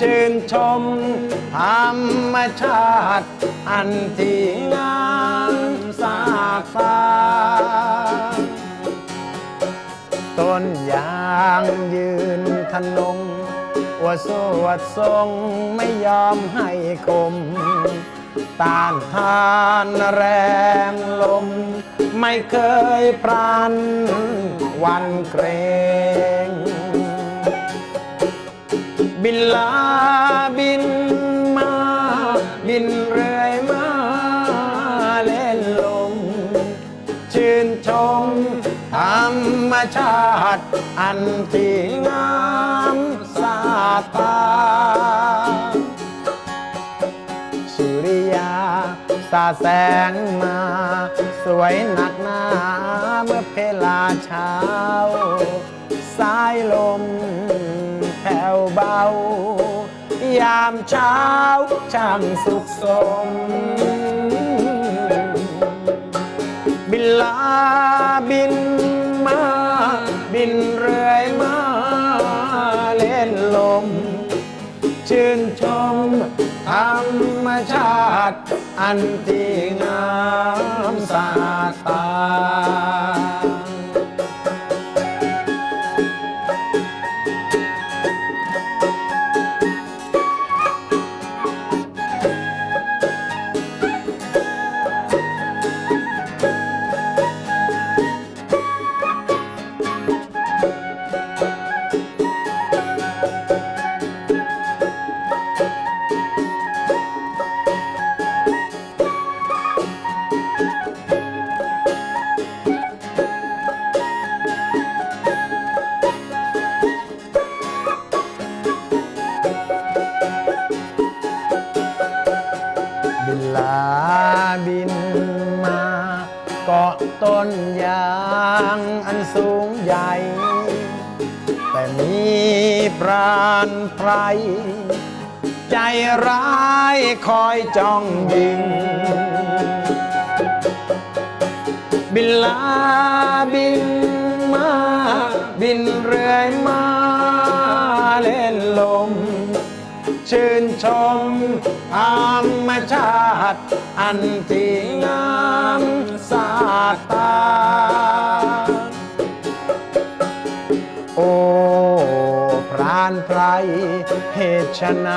ชื่นชม ธรรมชาติ อันที่งามสากฟ้าต้นยางยืนทนงอวดสวดทรงไม่ยอมให้คม ต้านทานแรงลม ไม่เคยปรานวันเกรง บินลาบินมา บินเรื่อยมาเล่นลม ชื่นชมธรรมชาติ อันที่งามสาตา สุริยาสาแสงมา สวยหนักหนาเมื่อเพลาเช้า สายลม เบา ยามเช้าช่างสุขสม บินลาบินมา บินเรื่อยมาเล่นลม ชื่นชมธรรมชาติ อันที่งามสาตา ต้นยางอันสูงใหญ่ แต่มีปราณไพรใจร้ายคอยจ้องยิง บินลาบินมา บินเรื่อยมาเล่นลม ชื่นชมธรรมชาติอันที่งาม เหตุไฉน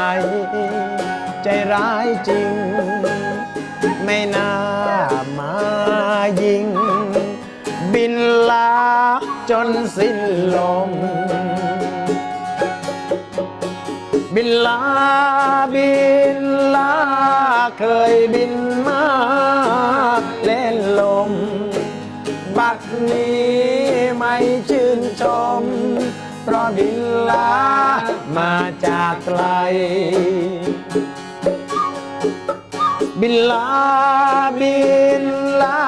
ใจร้ายจริง ไม่น่ามายิง บินลาจนสิ้นลม บินลาบินลาเคยบินมา ราะบินลามาจากไกล บินลาบินลา